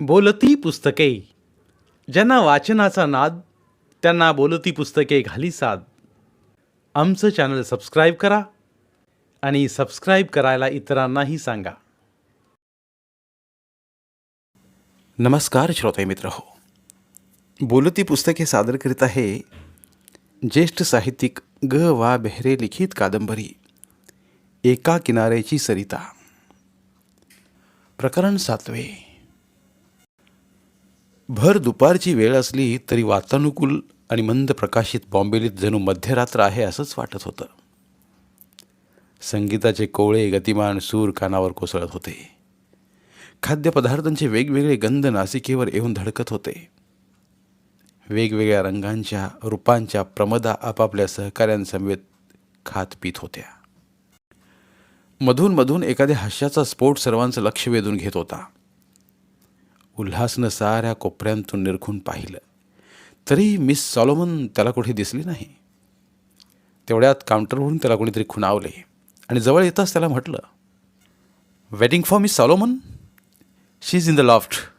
बोलती पुस्तके. ज्यांना वाचनाचा नाद त्यांना बोलती पुस्तके घाली साद. आमचं चॅनल सबस्क्राईब करा आणि सबस्क्राईब करायला इतरांनाही सांगा. नमस्कार श्रोते मित्र हो. बोलती पुस्तके सादर करीत आहे ज्येष्ठ साहित्यिक ग वा बेहरे लिखित कादंबरी एका किनाऱ्याची सरिता. प्रकरण सातवे. भर दुपारची वेळ असली तरी वातानुकूल आणि मंद प्रकाशित बॉम्बेलीत जणू मध्यरात्र आहे असंच वाटत होतं. संगीताचे कोवळे गतिमान सूर कानावर कोसळत होते. खाद्यपदार्थांचे वेगवेगळे गंध नासिकेवर येऊन धडकत होते. वेगवेगळ्या रंगांच्या रूपांच्या प्रमदा आपापल्या सहकाऱ्यांसमवेत खात पित होत्या. मधून मधून एखाद्या हास्याचा स्फोट सर्वांचं लक्ष वेधून घेत होता. उल्हासनं साऱ्या कोपऱ्यांतून निरखून पाहिलं. तरी मिस सॉलोमन त्याला कुठे दिसली नाही. तेवढ्यात काउंटरवरून त्याला कोणीतरी खुणावले आणि जवळ येताच त्याला म्हटलं waiting for Miss Solomon she is in the loft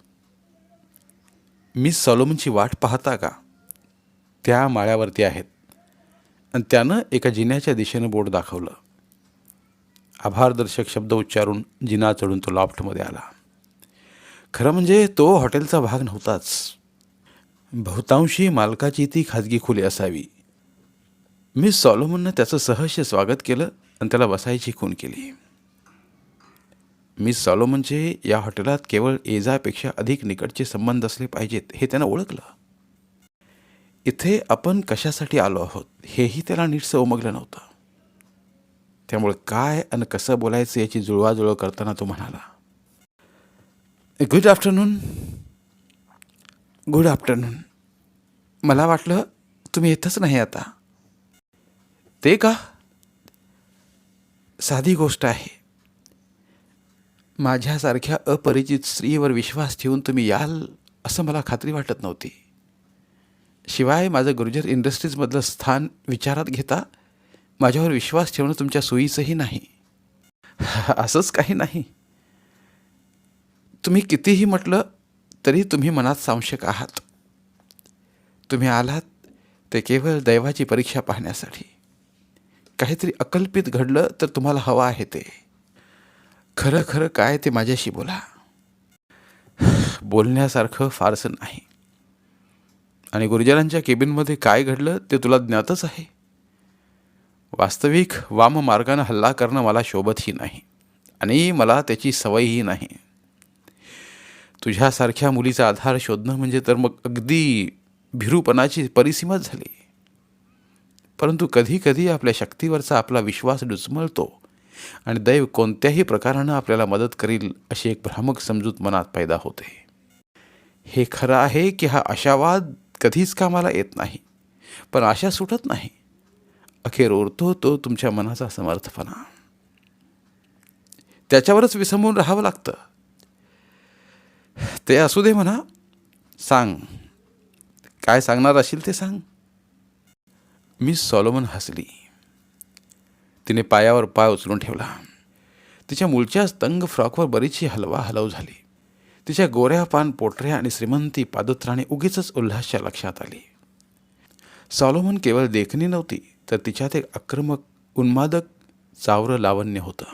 Miss सॉलोमनची वाट पाहता का? त्या माळ्यावरती आहेत. आणि त्यानं एका जिन्याच्या दिशेनं बोट दाखवलं. आभारदर्शक शब्द उच्चारून जिना चढून तो लॉफ्टमध्ये आला. खरं म्हणजे तो हॉटेलचा भाग नव्हताच. बहुतांशी मालकाची ती खाजगी खोली असावी. मी सॉलोमननं त्याचं सहर्ष स्वागत केलं आणि त्याला बसायची खून केली. मिस सॉलोमनचे या हॉटेलात केवळ एजापेक्षा अधिक निकटचे संबंध असले पाहिजेत हे त्यानं ओळखलं. इथे आपण कशासाठी आलो आहोत हेही त्याला नीटसं उमगलं नव्हतं. त्यामुळे काय आणि कसं बोलायचं याची जुळवाजुळव करताना तो म्हणाला गुड आफ्टरनून गुड आफ्टरनून मला वाटलं तुम्ही येतच नाही आता. ते का? साधी गोष्ट आहे. माझ्यासारख्या अपरिचित स्त्रीवर विश्वास ठेवून तुम्ही याल असं मला खात्री वाटत नव्हती. शिवाय माझं गुर्जर इंडस्ट्रीजमधलं स्थान विचारात घेता माझ्यावर विश्वास ठेवणं तुमच्या सोयीचंही नाही. असंच काही नाही. तुम्ही कितीही म्हटलं तरी तुम्ही मनात संशक आहात. तुम्ही आलात ते केवळ दैवाची परीक्षा पाहण्यासाठी. काहीतरी अकल्पित घडलं तर तुम्हाला हवं आहे ते. खरं खरं काय ते माझ्याशी बोला. बोलण्यासारखं फारसं नाही. आणि गुरुजनांच्या केबिनमध्ये काय घडलं ते तुला ज्ञातच आहे. वास्तविक वाम मार्गानं हल्ला करणं मला शोभतही नाही. आणि मला त्याची सवयही नाही. तुझ्यासारख्या मुलीचा आधार शोधणं म्हणजे तर मग अगदी भिरूपणाची परिसीमाच झाली. परंतु कधी कधी आपल्या शक्तीवरचा आपला विश्वास डुचमळतो आणि दैव कोणत्याही प्रकारानं आपल्याला मदत करील अशी एक भ्रामक समजूत मनात पैदा होते. हे खरं आहे की हा आशावाद कधीच कामाला येत नाही पण आशा सुटत नाही. अखेर उरतो तो तुमच्या मनाचा समर्थपणा. त्याच्यावरच विसंबून राहावं लागतं. ते असू दे म्हणा. सांग. काय सांगणार असेल ते सांग. मिस सॉलोमन हसली. तिने पायावर पाय उचलून ठेवला. तिच्या मूळच्या तंग फ्रॉकवर बरीचशी हलवा हलव झाली. तिच्या गोऱ्या पान पोटऱ्या आणि श्रीमंती पादत्राणे उगीच उल्हासच्या लक्षात आली. सॉलोमन केवळ देखणी नव्हती तर तिच्यात एक आक्रमक उन्मादक चावरं लावण्य होतं.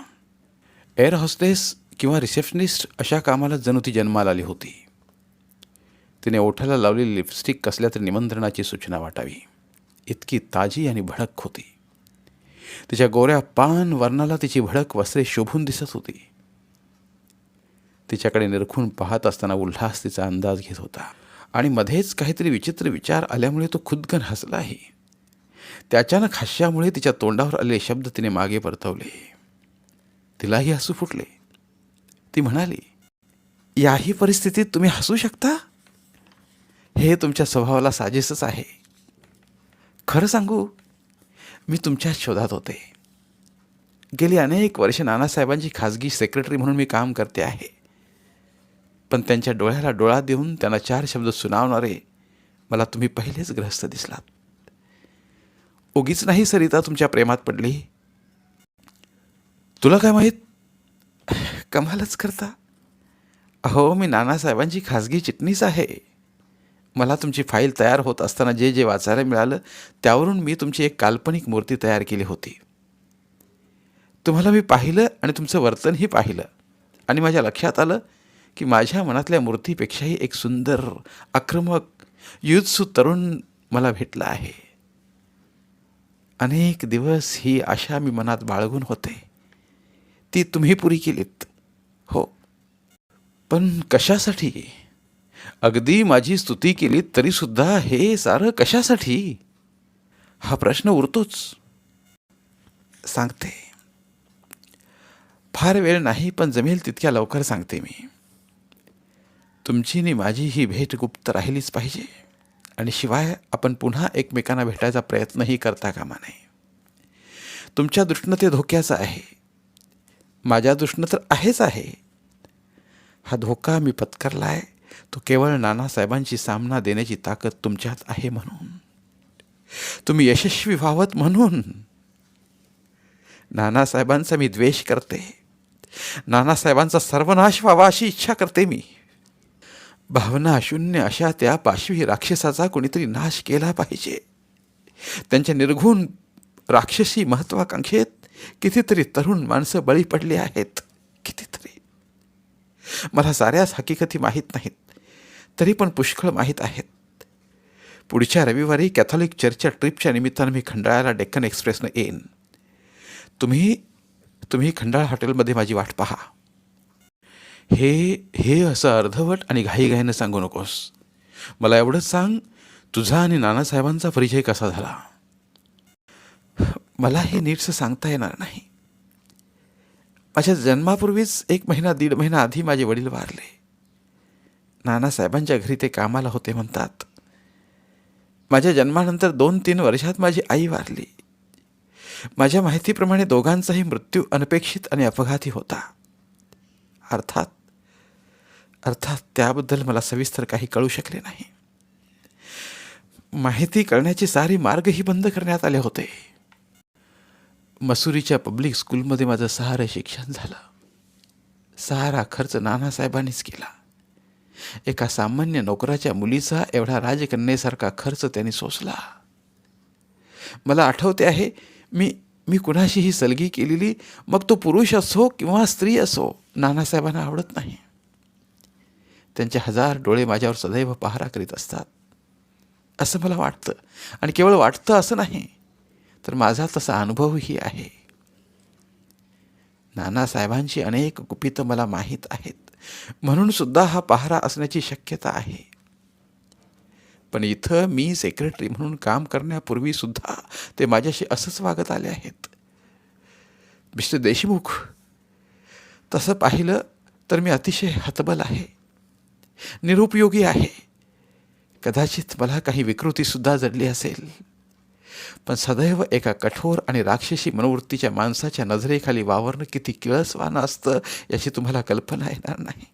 एअर हॉस्टेस किंवा रिसेप्शनिस्ट अशा कामाला जणू ती जन्माला आली होती. तिने ओठाला लावलेली लिपस्टिक कसल्या तरी निमंत्रणाची सूचना वाटावी. इतकी ताजी आणि भडक होती. तिच्या गोऱ्या पान वर्णाला तिची भडक वस्त्रे शोभून दिसत होती. तिच्याकडे निरखून पाहत असताना उल्हास तिचा अंदाज घेत होता. आणि मध्येच काहीतरी विचित्र विचार आल्यामुळे तो खुदकन हसलाही त्या हास्यामुळे तिच्या तोंडावर आलेले शब्द तिने मागे परतवले. तिलाही हसू फुटले. ती म्हणाली याही परिस्थितीत तुम्ही हसू शकता? हे तुमच्या स्वभावाला साजेसच आहे. खरं सांगू मी तुमच्या शोधात होते. गेली अनेक वर्ष नानासाहेबांची खाजगी सेक्रेटरी म्हणून मी काम करते आहे. पण त्यांच्या डोळ्याला डोळा देऊन त्यांना चार शब्द सुनावणारे मला तुम्ही पहिलेच ग्रस्त दिसलात. उगीच नाही सरिता तुमच्या प्रेमात पडली. तुला काय माहीत? कमालच करता. अहो मी नानासाहेबांची खाजगी चिटणीस आहे. मला तुमची फाईल तयार होत असताना जे जे वाचायला मिळालं त्यावरून मी तुमची एक काल्पनिक मूर्ती तयार केली होती. तुम्हाला मी पाहिलं आणि तुमचं वर्तनही पाहिलं. आणि माझ्या लक्षात आलं की माझ्या मनातल्या मूर्तीपेक्षाही एक सुंदर आक्रमक युत्सु तरुण मला भेटला आहे. अनेक दिवस ही आशा मी मनात बाळगून होते. ती तुम्ही पुरी केलीत. पण कशासाठी? अगदी माझी स्तुती केली तरीसुद्धा हे सारं कशासाठी? हा प्रश्न उरतोच. सांगते. फार वेळ नाही पण जमेल तितक्या लवकर सांगते मी. तुमची आणि माझी ही भेट गुप्त राहिलीच पाहिजे. आणि शिवाय आपण पुन्हा एकमेकांना भेटायचा प्रयत्नही करता कामा नये. तुमच्या दृष्टीनं ते धोक्याचं आहे. माझ्या दृष्टीनं तर आहेच आहे. हा धोका मी पत्करला आहे तो केवळ नानासाहेबांशी सामना देण्याची ताकद तुमच्यात आहे म्हणून. तुम्ही यशस्वी व्हावत म्हणून. नानासाहेबांचा मी द्वेष करते. नानासाहेबांचा सर्वनाश व्हावा अशी इच्छा करते मी. भावना शून्य अशा त्या पाशवी राक्षसाचा कोणीतरी नाश केला पाहिजे. त्यांच्या निर्घुण राक्षसी महत्वाकांक्षेत कितीतरी तरुण माणसं बळी पडली आहेत. मला साऱ्याच हकीकती माहीत नाहीत. तरी पण पुष्कळ माहीत आहेत. पुढच्या रविवारी कॅथॉलिक चर्चच्या ट्रिपच्या निमित्तानं मी खंडाळ्याला डेक्कन एक्सप्रेसनं येईन. तुम्ही तुम्ही खंडाळा हॉटेलमध्ये माझी वाट पहा. हे हे असं अर्धवट आणि घाईघाईनं सांगू नकोस. मला एवढंच सांग तुझा आणि नानासाहेबांचा परिचय कसा झाला? मला हे नीटसं सांगता येणार नाही. माझ्या जन्मापूर्वीच एक महिना दीड महिना आधी माझे वडील वारले. नानासाहेबांच्या घरी ते कामाला होते म्हणतात. माझ्या जन्मानंतर दोन तीन वर्षात माझी आई वारली. माझ्या माहितीप्रमाणे दोघांचाही मृत्यू अनपेक्षित आणि अपघाती होता. अर्थात अर्थात त्याबद्दल मला सविस्तर काही कळू शकले नाही. माहिती कळण्याचे सारे मार्गही बंद करण्यात आले होते. मसुरीच्या पब्लिक स्कूलमध्ये माझं सहारा शिक्षण झालं. सहारा खर्च नानासाहेबांनीच केला. एका सामान्य नोकराच्या मुलीचा एवढा राजकन्येसारखा खर्च त्यांनी सोसला. मला आठवते आहे मी मी कुणाशीही सलगी केलेली मग तो पुरुष असो किंवा स्त्री असो नानासाहेबांना आवडत नाही. त्यांचे हजार डोळे माझ्यावर सदैव पहारा करीत असतात. असं मला वाटतं. आणि केवळ वाटतं असं नाही तर माझा तसा अनुभवही आहे. नानासाहेबांची अनेक गुपितं मला माहीत आहेत. म्हणून सुद्धा हा पहारा असण्याची शक्यता आहे. पण इथं मी सेक्रेटरी म्हणून काम करण्यापूर्वी सुद्धा ते माझ्याशी असंच वागत आले आहेत. मिस्टर देशमुख तसं पाहिलं तर मी अतिशय हतबल आहे. निरुपयोगी आहे. कदाचित मला काही विकृतीसुद्धा जडली असेल. पण सदैव एका कठोर आणि राक्षसी मनोवृत्तीच्या माणसाच्या नजरेखाली वावरणं किती किळसवानं असतं याची तुम्हाला कल्पना येणार नाही.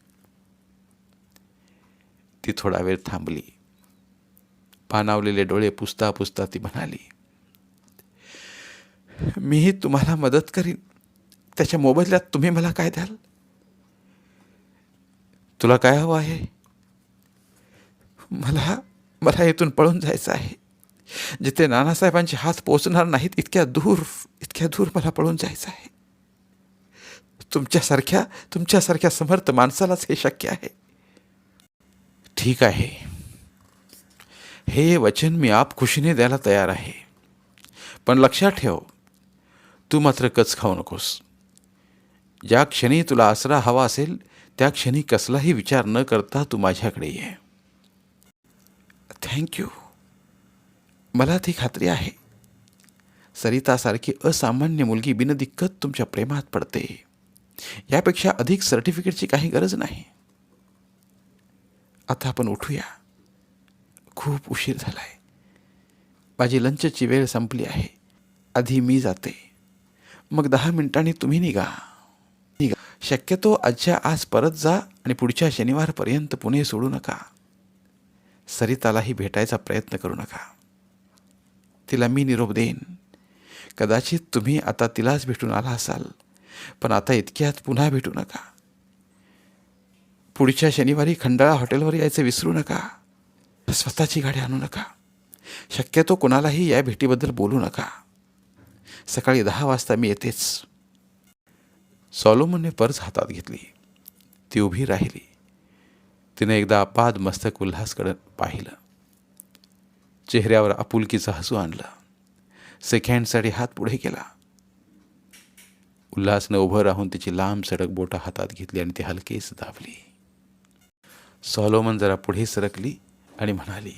ती थोडा वेळ थांबली. पानावलेले डोळे पुसता पुसता ती म्हणाली मीही तुम्हाला मदत करीन. त्याच्या मोबदल्यात तुम्ही मला काय द्याल? तुला काय हवं आहे? मला मला इथून पळून जायचं आहे. जिथे नानासाहेबांचे हात पोचणार नाहीत इतक्या दूर इतक्या दूर मला पळून जायचं आहे. तुमच्यासारख्या तुमच्यासारख्या समर्थ माणसालाच हे शक्य आहे. ठीक आहे. हे वचन मी आप खुशीने द्यायला तयार आहे. पण लक्षात ठेव तू मात्र कच खाऊ नकोस. ज्या क्षणी तुला आसरा हवा असेल त्या क्षणी कसलाही विचार न करता तू माझ्याकडे ये. थँक्यू मला ती खात्री आहे. सरितासारखी असामान्य मुलगी बिनदिक्कत तुमच्या प्रेमात पडते. यापेक्षा अधिक सर्टिफिकेटची काही गरज नाही. आता आपण उठूया. खूप उशीर झाला आहे माझी लंचची वेळ संपली आहे. आधी मी जाते. मग दहा मिनिटांनी तुम्ही निघा. निघा. शक्यतो आजच्या आज परत जा आणि पुढच्या शनिवारपर्यंत पुणे सोडू नका. सरितालाही भेटायचा प्रयत्न करू नका. तिला मी निरोप देईन. कदाचित तुम्ही आता तिलाच भेटून आला असाल पण आता इतक्यात पुन्हा भेटू नका. पुढच्या शनिवारी खंडाळा हॉटेलवर यायचं विसरू नका. स्वतःची गाडी आणू नका. शक्यतो कोणालाही या भेटीबद्दल बोलू नका. सकाळी दहा वाजता मी येतेच. सॉलोमनने पर्स हातात घेतली. ती उभी राहिली. तिने एकदा अपाद मस्तक उल्हासकडे पाहिलं. चेहऱ्यावर आपुलकीचं हसू आणलं. सेकंडसाठी हात पुढे केला. उल्हासनं उभं राहून तिची लांब सडक बोटं हातात घेतली आणि ती हलकेच दाबली. सॉलोमन जरा पुढे सरकली आणि म्हणाली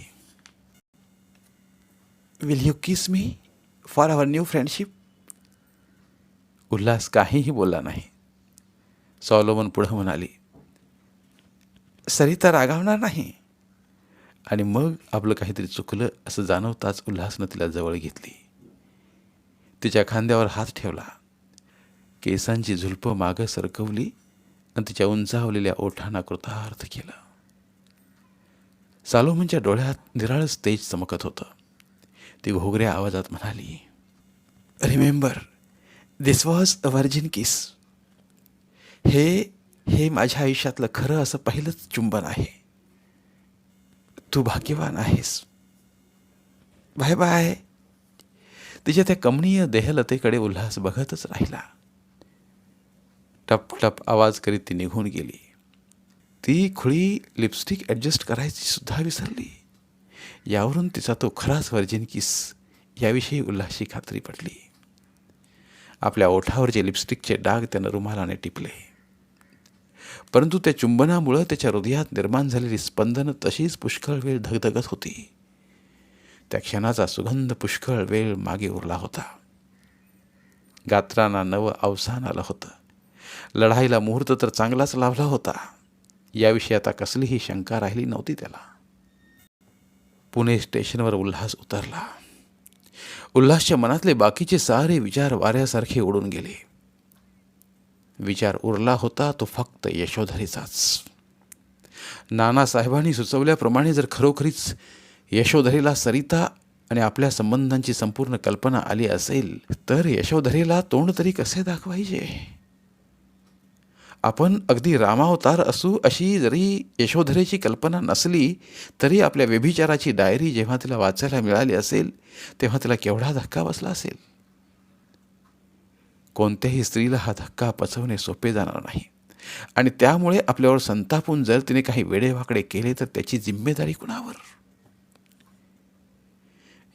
will you kiss me for our new friendship Ulhas काहीही बोलला नाही. सॉलोमन पुढं म्हणाली सरिता रागावणार नाही. आणि मग आपलं काहीतरी चुकलं असं जाणवताच उल्हासनं तिला जवळ घेतली. तिच्या खांद्यावर हात ठेवला. केसांची झुलपं मागं सरकवली आणि तिच्या उंचावलेल्या ओठांना कृतार्थ केलं. सालोमनच्या डोळ्यात निराळच तेज चमकत होतं. ती घोगऱ्या आवाजात म्हणाली remember this was a virgin kiss हे हे माझ्या आयुष्यातलं खरं असं पहिलंच चुंबन आहे. तू भाग्यवान आहेस. Bye bye. तिच्या त्या कमनीय देहलतेकडे उल्हास बघतच राहिला. टप टप आवाज करीत ती निघून गेली. ती खुळी लिपस्टिक ॲडजस्ट करायची सुद्धा विसरली. यावरून तिचा तो खराच व्हर्जिन किस याविषयी उल्हासची खात्री पडली आपल्या ओठावरचे लिपस्टिकचे डाग त्यानं रुमालाने टिपले. परंतु त्या चुंबनामुळं त्याच्या हृदयात निर्माण झालेली स्पंदनं तशीच पुष्कळ वेळ धगधगत होती. त्या क्षणाचा सुगंध पुष्कळ वेळ मागे उरला होता. गात्रांना नवं अवसान आलं होतं. लढाईला मुहूर्त तर चांगलाच लाभला होता. याविषयी आता कसलीही शंका राहिली नव्हती त्याला. पुणे स्टेशनवर उल्हास उतरला. उल्हासच्या मनातले बाकीचे सारे विचार वाऱ्यासारखे उडून गेले. विचार उरला होता तो फक्त यशोधरीचाच. नानासाहेबांनी सुचवल्याप्रमाणे जर खरोखरीच यशोधरीला सरिता आणि आपल्या संबंधांची संपूर्ण कल्पना आली असेल तर यशोधरीला तोंड तरी कसे दाखवायचे? आपण अगदी रामावतार असू अशी जरी यशोधरेची कल्पना नसली तरी आपल्या व्यभिचाराची डायरी जेव्हा तिला वाचायला मिळाली असेल तेव्हा तिला केवढा धक्का बसला असेल? कोणत्याही स्त्रीला हा धक्का पचवणे सोपे जाणार नाही. आणि त्यामुळे आपल्यावर संतापून जर तिने काही वेडेवाकडे केले तर त्याची जिम्मेदारी कुणावर?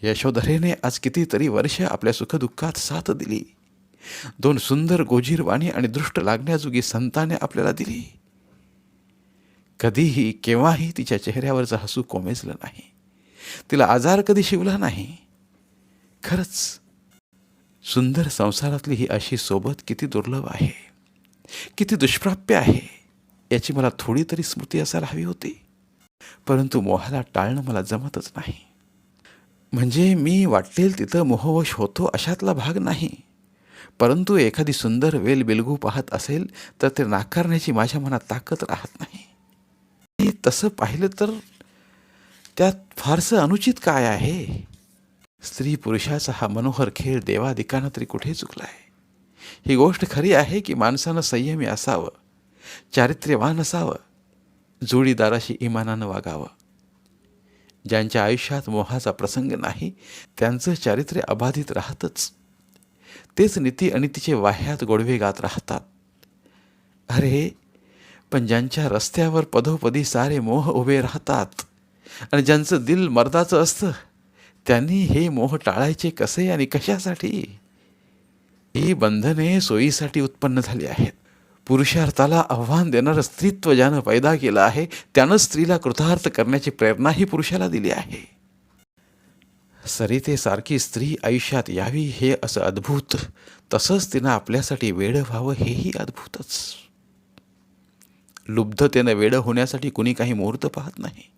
यशोधरेने आज कितीतरी वर्ष आपल्या सुखदुःखात साथ दिली. दोन सुंदर गोजीरवाणी आणि दृष्ट लागण्याजोगी संताने आपल्याला दिली. कधीही केव्हाही तिच्या चेहऱ्यावरचं हसू कोमेजलं नाही. तिला आजार कधी शिवला नाही. खरंच सुंदर संसारातली ही अशी सोबत किती दुर्लभ आहे? किती दुष्प्राप्य आहे? याची मला थोडी तरी स्मृती असायला हवी होती. परंतु मोहाला टाळणं मला जमतच नाही. म्हणजे मी वाटेल तिथं मोहवश होतो अशातला भाग नाही. परंतु एखादी सुंदर वेल बिलगू पाहत असेल तर ते नाकारण्याची माझ्या मनात ताकद राहत नाही. तसं पाहिलं तर त्यात फारसं अनुचित काय आहे? स्त्री पुरुषाचा हा मनोहर खेळ देवादिकानं तरी कुठे आहे ही गोष्ट खरी आहे की माणसानं संयमी असावं चारित्र्यवान असावं जोडीदाराशी इमानानं वागावं. ज्यांच्या आयुष्यात मोहाचा प्रसंग नाही त्यांचं चारित्र्य अबाधित राहतच. तेच नीती आणि तिचे वाह्यात गोडवे गात राहतात. अरे पण ज्यांच्या रस्त्यावर पदोपदी सारे मोह उभे राहतात आणि ज्यांचं दिल मर्दाचं असतं त्यांनी हे मोह टाळायचे कसे आणि कशासाठी? ही बंधने सोयीसाठी उत्पन्न झाली आहेत. पुरुषार्थाला आव्हान देणारं स्त्रीत्व ज्यानं पैदा केलं आहे त्यानं स्त्रीला कृतार्थ करण्याची प्रेरणाही पुरुषाला दिली आहे. सरितेसारखी स्त्री आयुष्यात यावी हे असं अद्भुत. तसंच तिनं आपल्यासाठी वेडं व्हावं हेही अद्भुतच. लुब्धतेनं वेडं होण्यासाठी कुणी काही मुहूर्त पाहत नाही.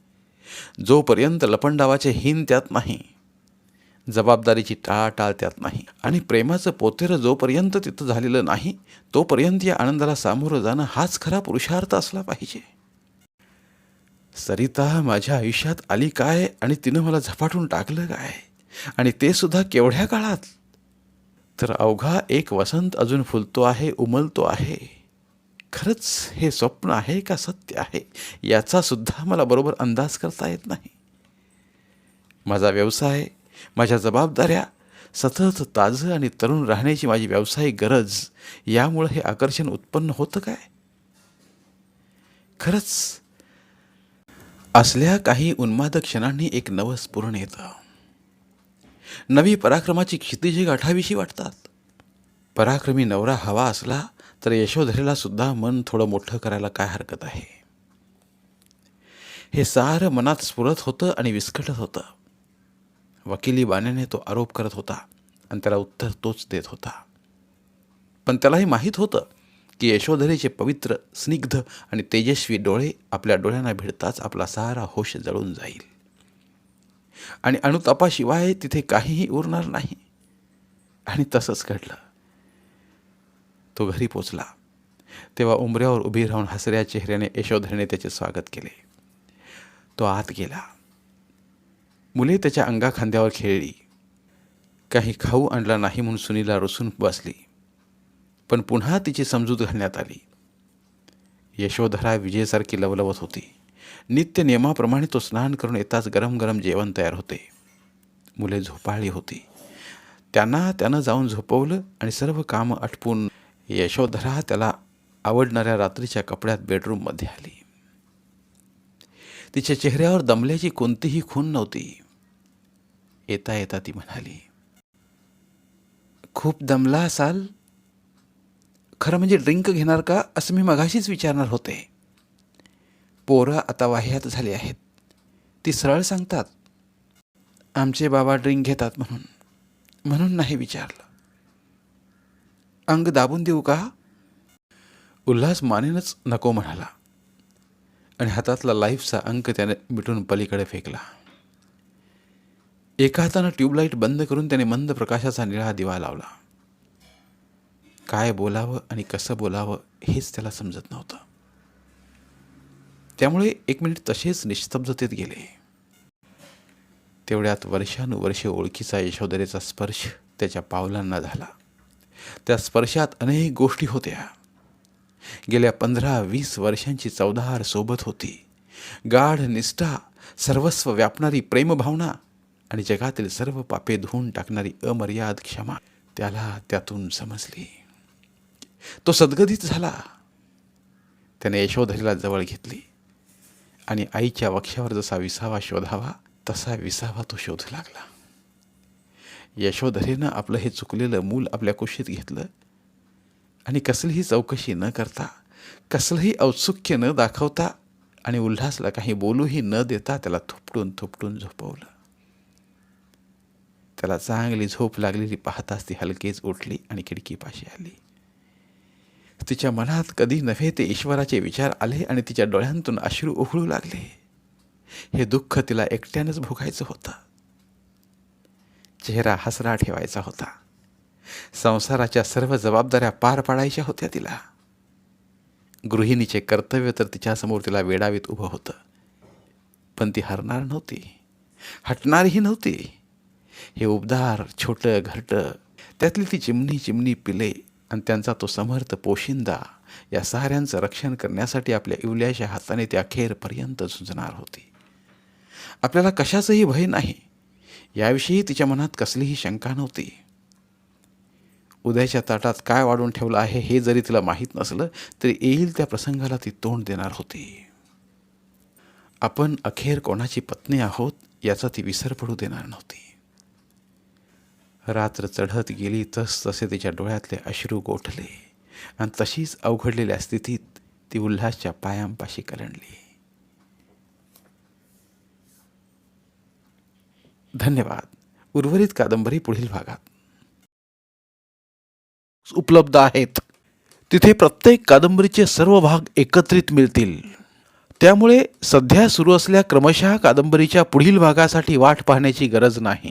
जोपर्यंत लपंडावाचे हिन त्यात नाही. जबाबदारीची टाळाटाळ त्यात नाही. आणि प्रेमाचं पोतेरं जोपर्यंत तिथं झालेलं नाही तोपर्यंत या आनंदाला सामोरं जाणं हाच खरा पुरुषार्थ असला पाहिजे. सरिता माझ्या आयुष्यात आली काय आणि तिनं मला झपाटून टाकलं काय? आणि ते सुद्धा केवढ्या काळात? तर अवघा एक वसंत अजून फुलतो आहे उमलतो आहे. खरंच हे स्वप्न आहे का सत्य आहे? याचा सुद्धा मला बरोबर अंदाज करता येत नाही. माझा व्यवसाय माझ्या जबाबदाऱ्या सतत ताजं आणि तरुण राहण्याची माझी व्यावसायिक गरज यामुळं हे आकर्षण उत्पन्न होतं काय? खरंच असल्या काही उन्माद क्षणांनी एक नवं स्फुरण येतं. नवी पराक्रमाची क्षितिजे गाठावीशी वाटतात. पराक्रमी नवरा हवा असला तर यशोधरेला सुद्धा मन थोडं मोठं करायला काय हरकत आहे? हे सारं मनात स्फुरत होतं आणि विस्कटत होतं. वकिली बाण्याने तो आरोप करत होता आणि त्याला उत्तर तोच देत होता. पण त्यालाही माहीत होतं की यशोधरेचे पवित्र स्निग्ध आणि तेजस्वी डोळे आपल्या डोळ्यांना भिडताच आपला सारा होश जळून जाईल. आणि अणुतापाशिवाय तिथे काहीही उरणार नाही. आणि तसंच घडलं. तो घरी पोचला. तेव्हा उंबऱ्यावर उभी राहून हसऱ्या चेहऱ्याने यशोधरेने त्याचे स्वागत केले. तो आत गेला. मुले त्याच्या अंगाखांद्यावर खेळली. काही खाऊ आणला नाही म्हणून सुनीला रुसून बसली. पण पुन्हा तिची समजूत घालण्यात आली. यशोधरा विजयसारखी लवलवत होती. नित्य नियमाप्रमाणे तो स्नान करून येताच गरम गरम जेवण तयार होते. मुले झोपाळली होती. त्यांना त्यानं जाऊन झोपवलं आणि सर्व कामं आटपून यशोधरा त्याला आवडणाऱ्या रात्रीच्या कपड्यात बेडरूममध्ये आली. तिच्या चेहऱ्यावर दमल्याची कोणतीही खून नव्हती. येता येता ती म्हणाली खूप दमला असाल? खरं म्हणजे ड्रिंक घेणार का असं मी मगाशीच विचारणार होते. पोरं आता वाह्यात झाली आहेत. ती सरळ सांगतात आमचे बाबा ड्रिंक घेतात म्हणून. म्हणून नाही विचारलं. अंग दाबून देऊ का? उल्हास मानेनच नको म्हणाला. आणि हातातला लाईफचा अंक त्याने मिटून पलीकडे फेकला. एका हातानं ट्यूबलाईट बंद करून त्याने मंद प्रकाशाचा निळा दिवा लावला. काय बोलावं आणि कसं बोलावं हेच त्याला समजत नव्हतं. त्यामुळे एक मिनिट तसेच निस्तब्धतेत गेले. तेवढ्यात वर्षानुवर्षे ओळखीचा यशोधरेचा स्पर्श त्याच्या पावलांना झाला. त्या स्पर्शात अनेक गोष्टी होत्या. गेल्या पंधरा वीस वर्षांची चौदाहार सोबत होती. गाढ निष्ठा सर्वस्व व्यापणारी प्रेमभावना आणि जगातील सर्व पापे धुवून टाकणारी अमर्याद क्षमा त्याला त्यातून समजली. तो सद्गदित झाला. त्याने यशोधरीला जवळ घेतली आणि आईच्या वक्षावर जसा विसावा शोधावा तसा विसावा तो शोधू लागला. यशोधरेनं आपलं हे चुकलेलं मूल आपल्या कुशीत घेतलं आणि कसलीही चौकशी न करता कसलंही औत्सुक्य न दाखवता आणि उल्हासला काही बोलूही न देता त्याला थोपटून थोपटून झोपवलं. त्याला चांगली झोप लागलेली पाहताच ती हलकेच उठली आणि खिडकीपाशी आली. तिच्या मनात कधी नव्हे ते ईश्वराचे विचार आले आणि तिच्या डोळ्यांतून अश्रू उघळू लागले. हे दुःख तिला एकट्यानंच भोगायचं होतं. चेहरा हसरा ठेवायचा होता. संसाराच्या सर्व जबाबदाऱ्या पार पाडायच्या होत्या तिला. गृहिणीचे कर्तव्य तर तिच्यासमोर तिला वेडावीत उभं होतं. पण ती हरणार नव्हती. हटणारही नव्हती. हे उबदार छोटं घरटं त्यातली ती चिमणी चिमणी पिले आणि त्यांचा तो समर्थ पोशिंदा या साऱ्यांचं रक्षण करण्यासाठी आपल्या इवल्याच्या हाताने ती अखेरपर्यंत झुंजणार होती. आपल्याला कशाचंही भय नाही. याविषयी तिच्या मनात कसलीही शंका नव्हती. उद्याच्या ताटात काय वाढून ठेवलं आहे हे जरी तिला माहीत नसलं तरी येईल त्या प्रसंगाला ती तोंड देणार होती. आपण अखेर कोणाची पत्नी आहोत याचा ती विसर पडू देणार नव्हती. रात्र चढत गेली तस तसे तिच्या डोळ्यातले अश्रू गोठले. आणि तशीच अवघडलेल्या स्थितीत ती उल्हासच्या पायांपाशी कलंडली. धन्यवाद. उर्वरित कादंबरी पुढील भागात. उपलब्ध आहेत. तिथे प्रत्येक कादंबरीचे सर्व भाग एकत्रित मिळतील. त्यामुळे सध्या सुरू असल्या क्रमशः कादंबरीच्या पुढील भागासाठी वाट पाहण्याची गरज नाही.